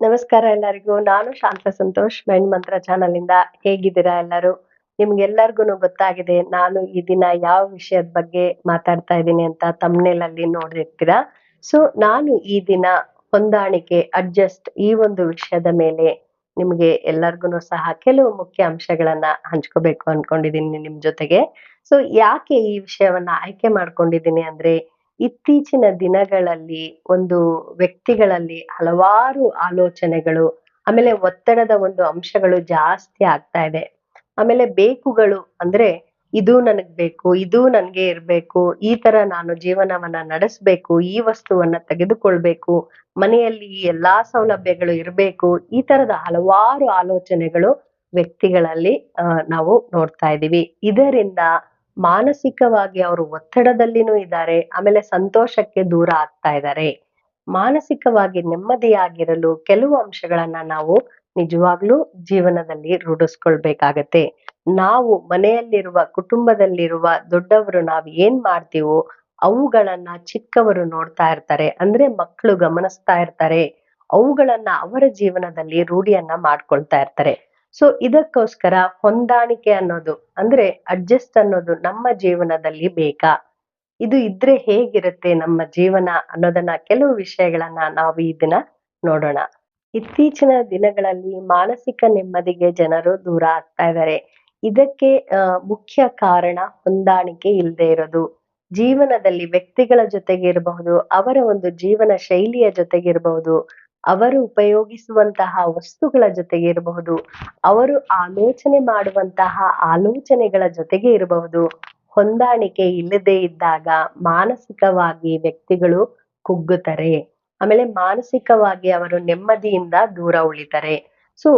ನಮಸ್ಕಾರ ಎಲ್ಲರಿಗೂ. ನಾನು Shanta Santosh mind mantra channel ಇಂದ ಹೇಗಿದ್ದೀರಾ ಎಲ್ಲರೂ? ನಿಮ್ಗೆಲ್ಲರಿಗೂ ಗೊತ್ತಾಗಿದೆ, ನಾನು ಈ ದಿನ ಯಾವ ವಿಷಯದ ಬಗ್ಗೆ ಮಾತಾಡ್ತಾ ಇದ್ದೀನಿ ಅಂತ ತಮ್ಮನೇಲಲ್ಲಿ ಅಲ್ಲಿ ನೋಡಿರ್ತೀರಾ ಸೊ ನಾನು ಈ ದಿನ ಹೊಂದಾಣಿಕೆ ಅಡ್ಜಸ್ಟ್ ಈ ಒಂದು ವಿಷಯದ ಮೇಲೆ ನಿಮ್ಗೆ ಎಲ್ಲರಿಗೂ ಸಹ ಕೆಲವು ಮುಖ್ಯ ಅಂಶಗಳನ್ನ ಹಂಚ್ಕೋಬೇಕು ಅನ್ಕೊಂಡಿದೀನಿ ನಿಮ್ ಜೊತೆಗೆ. ಸೊ ಯಾಕೆ ಈ ವಿಷಯವನ್ನ ಆಯ್ಕೆ ಮಾಡ್ಕೊಂಡಿದ್ದೀನಿ ಅಂದ್ರೆ ಇತ್ತೀಚಿನ ದಿನಗಳಲ್ಲಿ ಒಂದು ವ್ಯಕ್ತಿಗಳಲ್ಲಿ ಹಲವಾರು ಆಲೋಚನೆಗಳು, ಆಮೇಲೆ ಒತ್ತಡದ ಒಂದು ಅಂಶಗಳು ಜಾಸ್ತಿ ಆಗ್ತಾ ಇದೆ. ಆಮೇಲೆ ಬೇಕುಗಳು ಅಂದ್ರೆ ಇದು ನನಗ್ ಬೇಕು, ಇದು ನನ್ಗೆ ಇರ್ಬೇಕು, ಈ ತರ ನಾನು ಜೀವನವನ್ನ ನಡೆಸ್ಬೇಕು, ಈ ವಸ್ತುವನ್ನ ತೆಗೆದುಕೊಳ್ಬೇಕು, ಮನೆಯಲ್ಲಿ ಈ ಎಲ್ಲಾ ಸೌಲಭ್ಯಗಳು ಇರಬೇಕು, ಈ ತರದ ಹಲವಾರು ಆಲೋಚನೆಗಳು ವ್ಯಕ್ತಿಗಳಲ್ಲಿ ನಾವು ನೋಡ್ತಾ ಇದೀವಿ. ಇದರಿಂದ ಮಾನಸಿಕವಾಗಿ ಅವರು ಒತ್ತಡದಲ್ಲಿನೂ ಇದ್ದಾರೆ, ಆಮೇಲೆ ಸಂತೋಷಕ್ಕೆ ದೂರ ಆಗ್ತಾ ಇದ್ದಾರೆ. ಮಾನಸಿಕವಾಗಿ ನೆಮ್ಮದಿಯಾಗಿರಲು ಕೆಲವು ಅಂಶಗಳನ್ನ ನಾವು ನಿಜವಾಗ್ಲೂ ಜೀವನದಲ್ಲಿ ರೂಢಿಸ್ಕೊಳ್ಬೇಕಾಗತ್ತೆ. ನಾವು ಮನೆಯಲ್ಲಿರುವ, ಕುಟುಂಬದಲ್ಲಿರುವ ದೊಡ್ಡವರು ನಾವು ಏನ್ ಮಾಡ್ತೀವೋ ಅವುಗಳನ್ನ ಚಿಕ್ಕವರು ನೋಡ್ತಾ ಇರ್ತಾರೆ, ಅಂದ್ರೆ ಮಕ್ಕಳು ಗಮನಿಸ್ತಾ ಇರ್ತಾರೆ. ಅವುಗಳನ್ನ ಅವರ ಜೀವನದಲ್ಲಿ ರೂಢಿಯನ್ನ ಮಾಡ್ಕೊಳ್ತಾ ಇರ್ತಾರೆ. ಸೊ ಇದಕ್ಕೋಸ್ಕರ ಹೊಂದಾಣಿಕೆ ಅನ್ನೋದು, ಅಂದ್ರೆ ಅಡ್ಜಸ್ಟ್ ಅನ್ನೋದು ನಮ್ಮ ಜೀವನದಲ್ಲಿ ಬೇಕಾ? ಇದು ಇದ್ರೆ ಹೇಗಿರುತ್ತೆ ನಮ್ಮ ಜೀವನ ಅನ್ನೋದನ್ನ ಕೆಲವು ವಿಷಯಗಳನ್ನ ನಾವು ಈ ದಿನ ನೋಡೋಣ. ಇತ್ತೀಚಿನ ದಿನಗಳಲ್ಲಿ ಮಾನಸಿಕ ನೆಮ್ಮದಿಗೆ ಜನರು ದೂರ ಆಗ್ತಾ ಇದ್ದಾರೆ ಇದಕ್ಕೆ ಮುಖ್ಯ ಕಾರಣ ಹೊಂದಾಣಿಕೆ ಇಲ್ಲದೆ ಇರೋದು. ಜೀವನದಲ್ಲಿ ವ್ಯಕ್ತಿಗಳ ಜೊತೆಗೆ ಇರಬಹುದು ಅವರ ಒಂದು ಜೀವನ ಶೈಲಿಯ ಜೊತೆಗೆ ಇರಬಹುದು ಅವರು ಉಪಯೋಗಿಸುವಂತಹ ವಸ್ತುಗಳ ಜೊತೆಗೆ ಇರಬಹುದು, ಅವರು ಆಲೋಚನೆ ಮಾಡುವಂತಹ ಆಲೋಚನೆಗಳ ಜೊತೆಗೆ ಇರಬಹುದು. ಹೊಂದಾಣಿಕೆ ಇಲ್ಲದೆ ಇದ್ದಾಗ ಮಾನಸಿಕವಾಗಿ ವ್ಯಕ್ತಿಗಳು ಕುಗ್ಗುತ್ತಾರೆ. ಆಮೇಲೆ ಮಾನಸಿಕವಾಗಿ ಅವರು ನೆಮ್ಮದಿಯಿಂದ ದೂರ ಉಳಿತಾರೆ. ಸೊ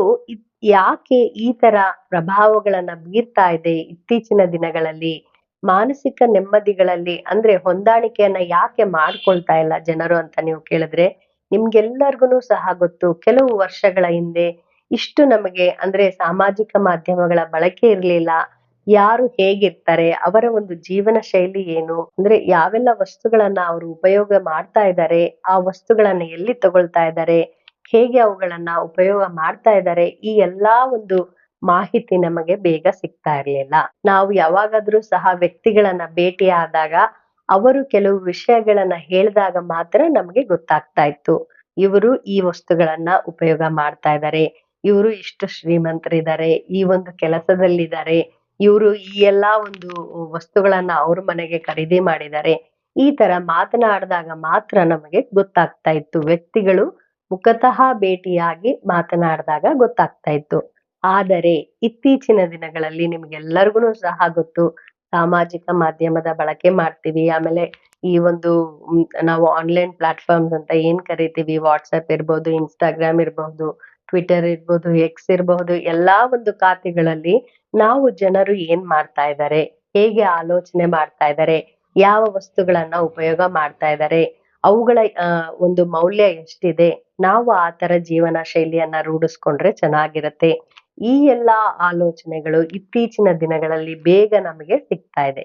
ಯಾಕೆ ಈ ತರ ಪ್ರಭಾವಗಳನ್ನ ಬೀರ್ತಾ ಇದೆ ಇತ್ತೀಚಿನ ದಿನಗಳಲ್ಲಿ? ಮಾನಸಿಕ ನೆಮ್ಮದಿಗಳಲ್ಲಿ ಅಂದ್ರೆ ಹೊಂದಾಣಿಕೆಯನ್ನ ಯಾಕೆ ಮಾಡ್ಕೊಳ್ತಾ ಇಲ್ಲ ಜನರು ಅಂತ ನೀವು ಕೇಳಿದ್ರೆ? ನಿಮ್ಗೆಲ್ಲರಿಗೂ ಸಹ ಗೊತ್ತು, ಕೆಲವು ವರ್ಷಗಳ ಹಿಂದೆ ಇಷ್ಟು ನಮಗೆ ಅಂದ್ರೆ ಸಾಮಾಜಿಕ ಮಾಧ್ಯಮಗಳ ಬಳಕೆ ಇರ್ಲಿಲ್ಲ. ಯಾರು ಹೇಗಿರ್ತಾರೆ, ಅವರ ಒಂದು ಜೀವನ ಶೈಲಿ ಏನು, ಅಂದ್ರೆ ಯಾವೆಲ್ಲ ವಸ್ತುಗಳನ್ನ ಅವರು ಉಪಯೋಗ ಮಾಡ್ತಾ ಇದ್ದಾರೆ, ಆ ವಸ್ತುಗಳನ್ನ ಎಲ್ಲಿ ತಗೊಳ್ತಾ ಇದ್ದಾರೆ, ಹೇಗೆ ಅವುಗಳನ್ನ ಉಪಯೋಗ ಮಾಡ್ತಾ ಇದ್ದಾರೆ, ಈ ಎಲ್ಲಾ ಒಂದು ಮಾಹಿತಿ ನಮಗೆ ಬೇಗ ಸಿಗ್ತಾ ಇರ್ಲಿಲ್ಲ. ನಾವು ಯಾವಾಗಾದ್ರೂ ಸಹ ವ್ಯಕ್ತಿಗಳನ್ನ ಭೇಟಿ ಆದಾಗ ಅವರು ಕೆಲವು ವಿಷಯಗಳನ್ನ ಹೇಳಿದಾಗ ಮಾತ್ರ ನಮಗೆ ಗೊತ್ತಾಗ್ತಾ ಇತ್ತು. ಇವರು ಈ ವಸ್ತುಗಳನ್ನ ಉಪಯೋಗ ಮಾಡ್ತಾ ಇದ್ದಾರೆ ಇವರು ಇಷ್ಟು ಶ್ರೀಮಂತರಿದ್ದಾರೆ. ಈ ಒಂದು ಕೆಲಸದಲ್ಲಿದ್ದಾರೆ. ಇವರು ಈ ಎಲ್ಲಾ ಒಂದು ವಸ್ತುಗಳನ್ನ ಅವ್ರ ಮನೆಗೆ ಖರೀದಿ ಮಾಡಿದ್ದಾರೆ. ಈ ತರ ಮಾತನಾಡಿದಾಗ ಮಾತ್ರ ನಮಗೆ ಗೊತ್ತಾಗ್ತಾ ಇತ್ತು. ವ್ಯಕ್ತಿಗಳು ಮುಖತಃ ಭೇಟಿಯಾಗಿ ಮಾತನಾಡಿದಾಗ ಗೊತ್ತಾಗ್ತಾ ಇತ್ತು. ಆದರೆ ಇತ್ತೀಚಿನ ದಿನಗಳಲ್ಲಿ ನಿಮ್ಗೆಲ್ಲರಿಗೂ ಸಹ ಗೊತ್ತು. ಸಾಮಾಜಿಕ ಮಾಧ್ಯಮದ ಬಳಕೆ ಮಾಡ್ತೀವಿ. ಆಮೇಲೆ ಈ ಒಂದು ನಾವು ಆನ್ಲೈನ್ ಪ್ಲಾಟ್ಫಾರ್ಮ್ಸ್ ಅಂತ ಏನ್ ಕರಿತೀವಿ? ವಾಟ್ಸಪ್ ಇರ್ಬೋದು ಇನ್ಸ್ಟಾಗ್ರಾಮ್ ಇರ್ಬಹುದು ಟ್ವಿಟರ್ ಇರ್ಬಹುದು ಎಕ್ಸ್ ಇರಬಹುದು ಎಲ್ಲಾ ಒಂದು ಖಾತೆಗಳಲ್ಲಿ ನಾವು ಜನರು ಏನ್ ಮಾಡ್ತಾ ಇದ್ದಾರೆ ಹೇಗೆ ಆಲೋಚನೆ ಮಾಡ್ತಾ ಇದ್ದಾರೆ ಯಾವ ವಸ್ತುಗಳನ್ನ ಉಪಯೋಗ ಮಾಡ್ತಾ ಇದ್ದಾರೆ ಅವುಗಳ ಒಂದು ಮೌಲ್ಯ ಎಷ್ಟಿದೆ? ನಾವು ಆ ತರ ಜೀವನ ಶೈಲಿಯನ್ನ ರೂಢಿಸ್ಕೊಂಡ್ರೆ ಚೆನ್ನಾಗಿರತ್ತೆ. ಈ ಎಲ್ಲಾ ಆಲೋಚನೆಗಳು ಇತ್ತೀಚಿನ ದಿನಗಳಲ್ಲಿ ಬೇಗ ನಮಗೆ ಸಿಗ್ತಾ ಇದೆ.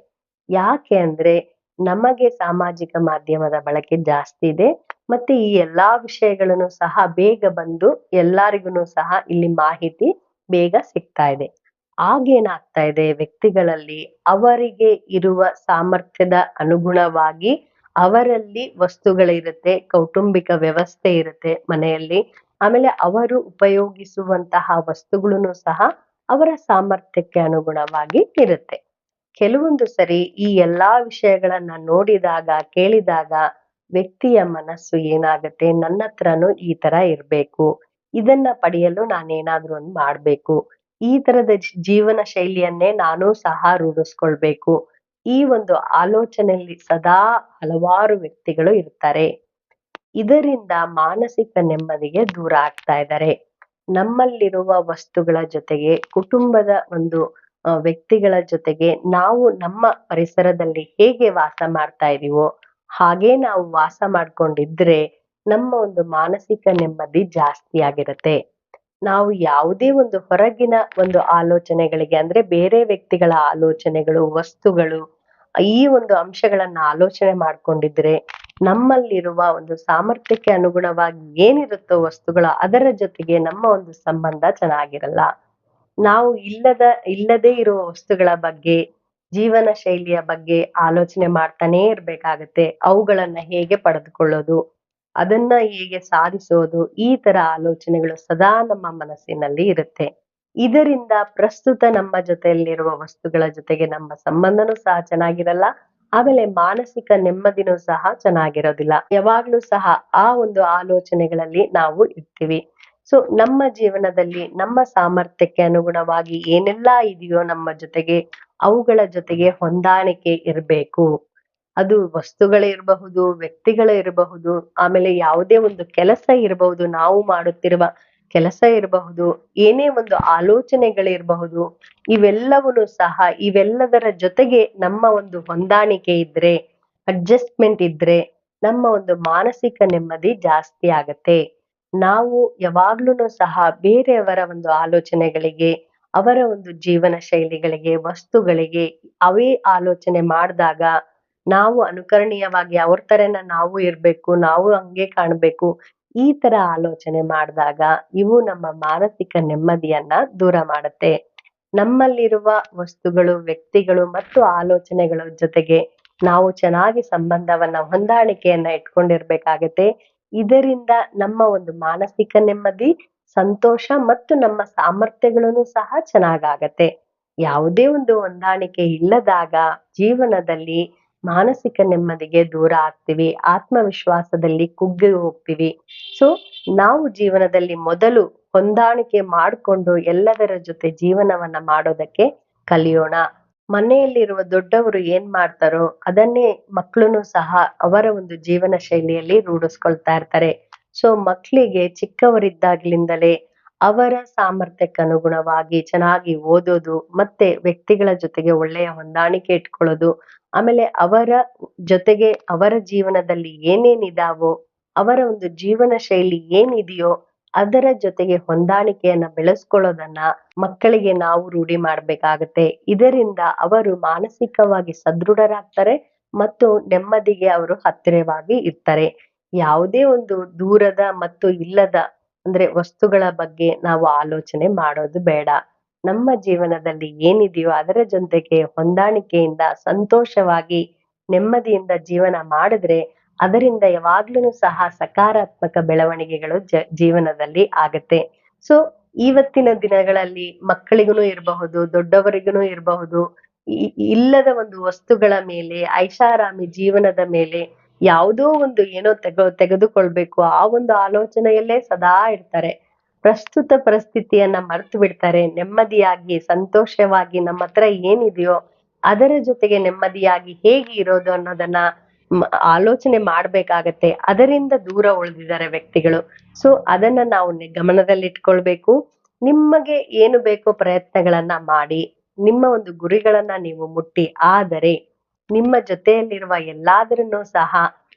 ಯಾಕೆ ಅಂದ್ರೆ ನಮಗೆ ಸಾಮಾಜಿಕ ಮಾಧ್ಯಮದ ಬಳಕೆ ಜಾಸ್ತಿ ಇದೆ ಮತ್ತೆ ಈ ಎಲ್ಲಾ ವಿಷಯಗಳನ್ನು ಸಹ ಬೇಗ ಬಂದು ಎಲ್ಲರಿಗೂ ಸಹ ಇಲ್ಲಿ ಮಾಹಿತಿ ಬೇಗ ಸಿಗ್ತಾ ಇದೆ. ಆಗೇನಾಗ್ತಾ ಇದೆ? ವ್ಯಕ್ತಿಗಳಲ್ಲಿ ಅವರಿಗೆ ಇರುವ ಸಾಮರ್ಥ್ಯದ ಅನುಗುಣವಾಗಿ ಅವರಲ್ಲಿ ವಸ್ತುಗಳಿರುತ್ತೆ, ಕೌಟುಂಬಿಕ ವ್ಯವಸ್ಥೆ ಇರುತ್ತೆ ಮನೆಯಲ್ಲಿ. ಆಮೇಲೆ ಅವರು ಉಪಯೋಗಿಸುವಂತಹ ವಸ್ತುಗಳನ್ನು ಸಹ ಅವರ ಸಾಮರ್ಥ್ಯಕ್ಕೆ ಅನುಗುಣವಾಗಿ ಇರುತ್ತೆ. ಕೆಲವೊಂದು ಸರಿ ಈ ಎಲ್ಲಾ ವಿಷಯಗಳನ್ನ ನೋಡಿದಾಗ, ಕೇಳಿದಾಗ ವ್ಯಕ್ತಿಯ ಮನಸ್ಸು ಏನಾಗುತ್ತೆ, ನನ್ನ ಹತ್ರನು ಈ ತರ ಇರ್ಬೇಕು, ಇದನ್ನ ಪಡೆಯಲು ನಾನೇನಾದ್ರೂ ಒಂದು ಮಾಡ್ಬೇಕು, ಈ ತರದ ಜೀವನ ಶೈಲಿಯನ್ನೇ ನಾನು ಸಹ ರೂಢಿಸ್ಕೊಳ್ಬೇಕು, ಈ ಒಂದು ಆಲೋಚನೆಯಲ್ಲಿ ಸದಾ ಹಲವಾರು ವ್ಯಕ್ತಿಗಳು ಇರ್ತಾರೆ. ಇದರಿಂದ ಮಾನಸಿಕ ನೆಮ್ಮದಿಗೆ ದೂರ ಆಗ್ತಾ ಇದ್ದಾರೆ. ನಮ್ಮಲ್ಲಿರುವ ವಸ್ತುಗಳ ಜೊತೆಗೆ, ಕುಟುಂಬದ ಒಂದು ವ್ಯಕ್ತಿಗಳ ಜೊತೆಗೆ ನಾವು ನಮ್ಮ ಪರಿಸರದಲ್ಲಿ ಹೇಗೆ ವಾಸ ಮಾಡ್ತಾ ಇದೀವೋ, ಹಾಗೆ ನಾವು ವಾಸ ಮಾಡ್ಕೊಂಡಿದ್ರೆ ನಮ್ಮ ಒಂದು ಮಾನಸಿಕ ನೆಮ್ಮದಿ ಜಾಸ್ತಿ ಆಗಿರುತ್ತೆ. ನಾವು ಯಾವುದೇ ಒಂದು ಹೊರಗಿನ ಒಂದು ಆಲೋಚನೆಗಳಿಗೆ, ಅಂದ್ರೆ ಬೇರೆ ವ್ಯಕ್ತಿಗಳ ಆಲೋಚನೆಗಳು, ವಸ್ತುಗಳು, ಈ ಒಂದು ಅಂಶಗಳನ್ನ ಆಲೋಚನೆ ಮಾಡ್ಕೊಂಡಿದ್ರೆ ನಮ್ಮಲ್ಲಿರುವ ಒಂದು ಸಾಮರ್ಥ್ಯಕ್ಕೆ ಅನುಗುಣವಾಗಿ ಏನಿರುತ್ತೋ ವಸ್ತುಗಳು ಅದರ ಜೊತೆಗೆ ನಮ್ಮ ಒಂದು ಸಂಬಂಧ ಚೆನ್ನಾಗಿರಲ್ಲ. ನಾವು ಇಲ್ಲದ, ಇಲ್ಲದೆ ಇರುವ ವಸ್ತುಗಳ ಬಗ್ಗೆ, ಜೀವನ ಶೈಲಿಯ ಬಗ್ಗೆ ಆಲೋಚನೆ ಮಾಡ್ತಾನೇ ಇರ್ಬೇಕಾಗತ್ತೆ. ಅವುಗಳನ್ನ ಹೇಗೆ ಪಡೆದುಕೊಳ್ಳೋದು, ಅದನ್ನ ಹೇಗೆ ಸಾಧಿಸೋದು, ಈ ತರ ಆಲೋಚನೆಗಳು ಸದಾ ನಮ್ಮ ಮನಸ್ಸಿನಲ್ಲಿ ಇರುತ್ತೆ. ಇದರಿಂದ ಪ್ರಸ್ತುತ ನಮ್ಮ ಜೊತೆಯಲ್ಲಿರುವ ವಸ್ತುಗಳ ಜೊತೆಗೆ ನಮ್ಮ ಸಂಬಂಧನೂ ಸಹ ಚೆನ್ನಾಗಿರಲ್ಲ. ಆಮೇಲೆ ಮಾನಸಿಕ ನೆಮ್ಮದಿನೂ ಸಹ ಚೆನ್ನಾಗಿರೋದಿಲ್ಲ. ಯಾವಾಗ್ಲೂ ಸಹ ಆ ಒಂದು ಆಲೋಚನೆಗಳಲ್ಲಿ ನಾವು ಇರ್ತೀವಿ. ಸೊ ನಮ್ಮ ಜೀವನದಲ್ಲಿ ನಮ್ಮ ಸಾಮರ್ಥ್ಯಕ್ಕೆ ಅನುಗುಣವಾಗಿ ಏನೆಲ್ಲಾ ಇದೆಯೋ ನಮ್ಮ ಜೊತೆಗೆ, ಅವುಗಳ ಜೊತೆಗೆ ಹೊಂದಾಣಿಕೆ ಇರಬೇಕು. ಅದು ವಸ್ತುಗಳಿರಬಹುದು ವ್ಯಕ್ತಿಗಳಿರಬಹುದು ಆಮೇಲೆ ಯಾವುದೇ ಒಂದು ಕೆಲಸ ಇರಬಹುದು, ನಾವು ಮಾಡುತ್ತಿರುವ ಕೆಲಸ ಇರಬಹುದು, ಏನೇ ಒಂದು ಆಲೋಚನೆಗಳಿರಬಹುದು ಇವೆಲ್ಲವೂ ಸಹ ಇವೆಲ್ಲದರ ಜೊತೆಗೆ ನಮ್ಮ ಒಂದು ಹೊಂದಾಣಿಕೆ ಇದ್ರೆ ಅಡ್ಜಸ್ಟ್ಮೆಂಟ್ ಇದ್ರೆ ನಮ್ಮ ಒಂದು ಮಾನಸಿಕ ನೆಮ್ಮದಿ ಜಾಸ್ತಿ ಆಗತ್ತೆ. ನಾವು ಯಾವಾಗ್ಲೂ ಸಹ ಬೇರೆಯವರ ಒಂದು ಆಲೋಚನೆಗಳಿಗೆ, ಅವರ ಒಂದು ಜೀವನ ಶೈಲಿಗಳಿಗೆ, ವಸ್ತುಗಳಿಗೆ ಅವೇ ಆಲೋಚನೆ ಮಾಡಿದಾಗ ನಾವು ಅನುಕರಣೀಯವಾಗಿ ಅವ್ರ ತರನ ನಾವು ಇರ್ಬೇಕು, ನಾವು ಹಂಗೆ ಕಾಣ್ಬೇಕು ಈ ತರ ಆಲೋಚನೆ ಮಾಡಿದಾಗ ಇವು ನಮ್ಮ ಮಾನಸಿಕ ನೆಮ್ಮದಿಯನ್ನ ದೂರ ಮಾಡುತ್ತೆ. ನಮ್ಮಲ್ಲಿರುವ ವಸ್ತುಗಳು, ವ್ಯಕ್ತಿಗಳು ಮತ್ತು ಆಲೋಚನೆಗಳ ಜೊತೆಗೆ ನಾವು ಚೆನ್ನಾಗಿ ಸಂಬಂಧವನ್ನ ಹೊಂದಾಣಿಕೆಯನ್ನ ಇಟ್ಕೊಂಡಿರ್ಬೇಕಾಗತ್ತೆ. ಇದರಿಂದ ನಮ್ಮ ಒಂದು ಮಾನಸಿಕ ನೆಮ್ಮದಿ, ಸಂತೋಷ ಮತ್ತು ನಮ್ಮ ಸಾಮರ್ಥ್ಯಗಳನ್ನು ಸಹ ಚೆನ್ನಾಗಾಗತ್ತೆ. ಯಾವುದೇ ಒಂದು ಹೊಂದಾಣಿಕೆ ಇಲ್ಲದಾಗ ಜೀವನದಲ್ಲಿ ಮಾನಸಿಕ ನೆಮ್ಮದಿಗೆ ದೂರ ಆಗ್ತೀವಿ, ಆತ್ಮವಿಶ್ವಾಸದಲ್ಲಿ ಕುಗ್ಗಿ ಹೋಗ್ತೀವಿ. ಸೊ ನಾವು ಜೀವನದಲ್ಲಿ ಮೊದಲು ಹೊಂದಾಣಿಕೆ ಮಾಡಿಕೊಂಡು ಎಲ್ಲದರ ಜೊತೆ ಜೀವನವನ್ನ ಮಾಡೋದಕ್ಕೆ ಕಲಿಯೋಣ. ಮನೆಯಲ್ಲಿರುವ ದೊಡ್ಡವರು ಏನ್ ಮಾಡ್ತಾರೋ ಅದನ್ನೇ ಮಕ್ಕಳು ಸಹ ಅವರ ಒಂದು ಜೀವನ ಶೈಲಿಯಲ್ಲಿ ರೂಢಿಸ್ಕೊಳ್ತಾ ಇರ್ತಾರೆ. ಸೊ ಮಕ್ಕಳಿಗೆ ಚಿಕ್ಕವರಿದ್ದಾಗ್ಲಿಂದಲೇ ಅವರ ಸಾಮರ್ಥ್ಯಕ್ಕೆ ಅನುಗುಣವಾಗಿ ಚೆನ್ನಾಗಿ ಓದೋದು, ಮತ್ತೆ ವ್ಯಕ್ತಿಗಳ ಜೊತೆಗೆ ಒಳ್ಳೆಯ ಹೊಂದಾಣಿಕೆ ಇಟ್ಕೊಳ್ಳೋದು, ಆಮೇಲೆ ಅವರ ಜೊತೆಗೆ ಅವರ ಜೀವನದಲ್ಲಿ ಏನೇನಿದಾವೋ ಅವರ ಒಂದು ಜೀವನ ಶೈಲಿ ಏನಿದೆಯೋ, ಅದರ ಜೊತೆಗೆ ಹೊಂದಾಣಿಕೆಯನ್ನ ಬೆಳೆಸ್ಕೊಳ್ಳೋದನ್ನ ಮಕ್ಕಳಿಗೆ ನಾವು ರೂಢಿ ಮಾಡ್ಬೇಕಾಗತ್ತೆ. ಇದರಿಂದ ಅವರು ಮಾನಸಿಕವಾಗಿ ಸದೃಢರಾಗ್ತಾರೆ ಮತ್ತು ನೆಮ್ಮದಿಗೆ ಅವರು ಹತ್ತಿರವಾಗಿ ಇರ್ತಾರೆ. ಯಾವುದೇ ಒಂದು ದೂರದ ಮತ್ತು ಇಲ್ಲದ ಅಂದ್ರೆ ವಸ್ತುಗಳ ಬಗ್ಗೆ ನಾವು ಆಲೋಚನೆ ಮಾಡೋದು ಬೇಡ. ನಮ್ಮ ಜೀವನದಲ್ಲಿ ಏನಿದೆಯೋ ಅದರ ಜೊತೆಗೆ ಹೊಂದಾಣಿಕೆಯಿಂದ, ಸಂತೋಷವಾಗಿ, ನೆಮ್ಮದಿಯಿಂದ ಜೀವನ ಮಾಡಿದ್ರೆ ಅದರಿಂದ ಯಾವಾಗ್ಲೂ ಸಹ ಸಕಾರಾತ್ಮಕ ಬೆಳವಣಿಗೆಗಳು ಜ, ಜೀವನದಲ್ಲಿ ಆಗತ್ತೆ. ಸೊ ಇವತ್ತಿನ ದಿನಗಳಲ್ಲಿ ಮಕ್ಕಳಿಗೂ ಇರಬಹುದು ದೊಡ್ಡವರಿಗೂ ಇರಬಹುದು ಇಲ್ಲದ ಒಂದು ವಸ್ತುಗಳ ಮೇಲೆ, ಐಷಾರಾಮಿ ಜೀವನದ ಮೇಲೆ ಯಾವುದೋ ಒಂದು ಏನೋ ತೆಗೆ ತೆಗೆದುಕೊಳ್ಬೇಕು. ಆ ಒಂದು ಆಲೋಚನೆಯಲ್ಲೇ ಸದಾ ಇರ್ತಾರೆ. ಪ್ರಸ್ತುತ ಪರಿಸ್ಥಿತಿಯನ್ನ ಮರ್ತು ಬಿಡ್ತಾರೆ. ನೆಮ್ಮದಿಯಾಗಿ, ಸಂತೋಷವಾಗಿ ನಮ್ಮ ಹತ್ರ ಏನಿದೆಯೋ ಅದರ ಜೊತೆಗೆ ನೆಮ್ಮದಿಯಾಗಿ ಹೇಗೆ ಇರೋದು ಅನ್ನೋದನ್ನ ಆಲೋಚನೆ ಮಾಡ್ಬೇಕಾಗತ್ತೆ. ಅದರಿಂದ ದೂರ ಉಳಿದಿದ್ದಾರೆ ವ್ಯಕ್ತಿಗಳು. ಸೊ, ಅದನ್ನ ನಾವು ಗಮನದಲ್ಲಿಟ್ಕೊಳ್ಬೇಕು. ನಿಮಗೆ ಏನು ಬೇಕೋ ಪ್ರಯತ್ನಗಳನ್ನ ಮಾಡಿ. ನಿಮ್ಮ ಒಂದು ಗುರಿಗಳನ್ನ ನೀವು ಮುಟ್ಟಿ. ಆದರೆ ನಿಮ್ಮ ಜೊತೆಯಲ್ಲಿರುವ ಎಲ್ಲಾದ್ರನ್ನೂ ಸಹ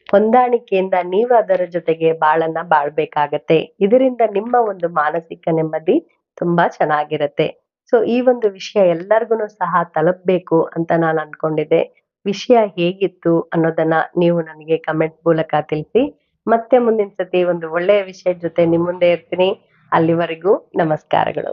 ಹೊಂದಾಣಿಕೆಯಿಂದ ನೀವು ಅದರ ಜೊತೆಗೆ ಬಾಳನ್ನ ಬಾಳ್ಬೇಕಾಗತ್ತೆ. ಇದರಿಂದ ನಿಮ್ಮ ಒಂದು ಮಾನಸಿಕ ನೆಮ್ಮದಿ ತುಂಬಾ ಚೆನ್ನಾಗಿರತ್ತೆ. ಸೊ ಈ ಒಂದು ವಿಷಯ ಎಲ್ಲರಿಗೂ ಸಹ ತಲುಪಬೇಕು ಅಂತ ನಾನು ಅನ್ಕೊಂಡಿದ್ದೆ. ವಿಷಯ ಹೇಗಿತ್ತು ಅನ್ನೋದನ್ನ ನೀವು ನನಗೆ ಕಮೆಂಟ್ ಮೂಲಕ ತಿಳಿಸಿ. ಮತ್ತೆ ಮುಂದಿನ ಸತಿ ಒಂದು ಒಳ್ಳೆಯ ವಿಷಯದ ಜೊತೆ ನಿಮ್ಮ ಮುಂದೆ ಇರ್ತೀನಿ. ಅಲ್ಲಿವರೆಗೂ ನಮಸ್ಕಾರಗಳು.